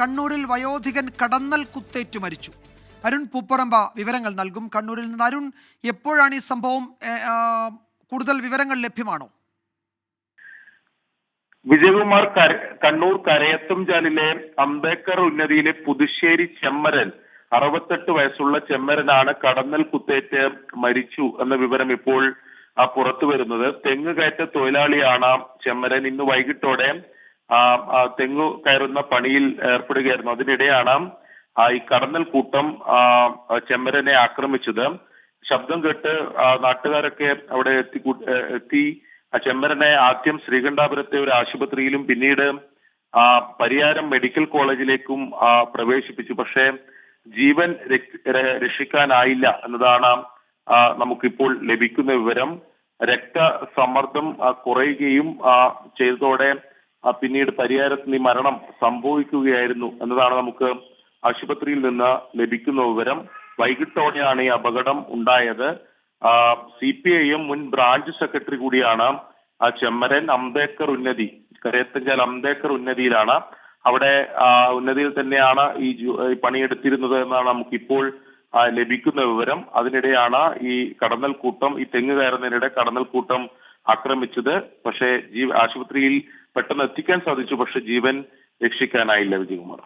കണ്ണൂരിൽ വയോധികൻ കടന്നൽ കുത്തേറ്റു മരിച്ചു. അരുൺ പൂപ്പറമ്പ വിവരങ്ങൾ നൽകും. കണ്ണൂരിൽ നിന്ന് അരുൺ എപ്പോഴാണ് ഈ സംഭവം കൂടുതൽ വിവരങ്ങൾ ലഭ്യമാണോ? വിജയകുമാർ കണ്ണൂർ കരയത്തുംചാലിലെ അംബേദ്കർ ഉന്നതിയിലെ പുതുശ്ശേരി ചെമ്മരൻ അറുപത്തെട്ട് വയസ്സുള്ള ചെമ്മരനാണ് കടന്നൽ കുത്തേറ്റ് മരിച്ചു എന്ന വിവരം ഇപ്പോൾ പുറത്തു വരുന്നത് തെങ്ങ് കയറ്റ തൊഴിലാളിയാണ് ചെമ്മരൻ. ഇന്ന് വൈകിട്ടോടെ തെങ്ങ് കയറുന്ന പണിയിൽ ഏർപ്പെടുകയായിരുന്നു. അതിനിടെയാണ് ആ, ഈ കടന്നൽ കൂട്ടം ആ, ആ, ചെമ്മരനെ ആക്രമിച്ചത്. ശബ്ദം കേട്ട് ആ, നാട്ടുകാരൊക്കെ അവിടെ എത്തി എത്തി. ആ ചെമ്മരനെ ആദ്യം ശ്രീകണ്ഠാപുരത്തെ ഒരു ആശുപത്രിയിലും പിന്നീട് ആ പരിയാരം മെഡിക്കൽ കോളേജിലേക്കും ആ, പ്രവേശിപ്പിച്ചു. പക്ഷേ ജീവൻ രക്ഷിക്കാനായില്ല എന്നതാണ് ആ, നമുക്കിപ്പോൾ ലഭിക്കുന്ന വിവരം. രക്തസമ്മർദ്ദം കുറയുകയും ചെയ്തതോടെ ആ, പിന്നീട് പരിയാരത്ത് ഈ മരണം സംഭവിക്കുകയായിരുന്നു എന്നതാണ് നമുക്ക് ആശുപത്രിയിൽ നിന്ന് ലഭിക്കുന്ന വിവരം. വൈകിട്ടോടെയാണ് ഈ അപകടം ഉണ്ടായത്. സി പി ഐ എം മുൻ ബ്രാഞ്ച് സെക്രട്ടറി കൂടിയാണ് ചെമ്മരൻ അംബേദ്കർ ഉന്നതി കരയത്തഞ്ചാൽ അംബേദ്കർ ഉന്നതിയിലാണ്. അവിടെ ഉന്നതിയിൽ തന്നെയാണ് ഈ പണിയെടുത്തിരുന്നത് എന്നാണ് നമുക്കിപ്പോൾ ലഭിക്കുന്ന വിവരം. അതിനിടെയാണ് ഈ കടന്നൽ കൂട്ടം ഈ തെങ്ങ് കയറുന്നതിനിടെ കടന്നൽ കൂട്ടം ആക്രമിച്ചത്. പക്ഷേ ജീവ ആശുപത്രിയിൽ പെട്ടെന്ന് എത്തിക്കാൻ സാധിച്ചു. പക്ഷെ ജീവൻ രക്ഷിക്കാനായില്ല വിജയകുമാർ.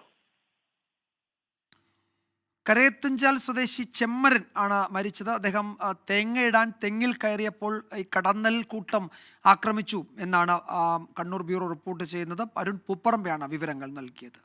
കരയത്തുഞ്ചാൽ സ്വദേശി ചെമ്മരൻ ആണ് മരിച്ചത്. അദ്ദേഹം തേങ്ങ തേങ്ങയിടാൻ തെങ്ങിൽ കയറിയപ്പോൾ ഈ കടന്നൽ കൂട്ടം ആക്രമിച്ചു എന്നാണ് കണ്ണൂർ ബ്യൂറോ റിപ്പോർട്ട് ചെയ്യുന്നത്. അരുൺ പൂപ്പറമ്പയാണ് വിവരങ്ങൾ നൽകിയത്.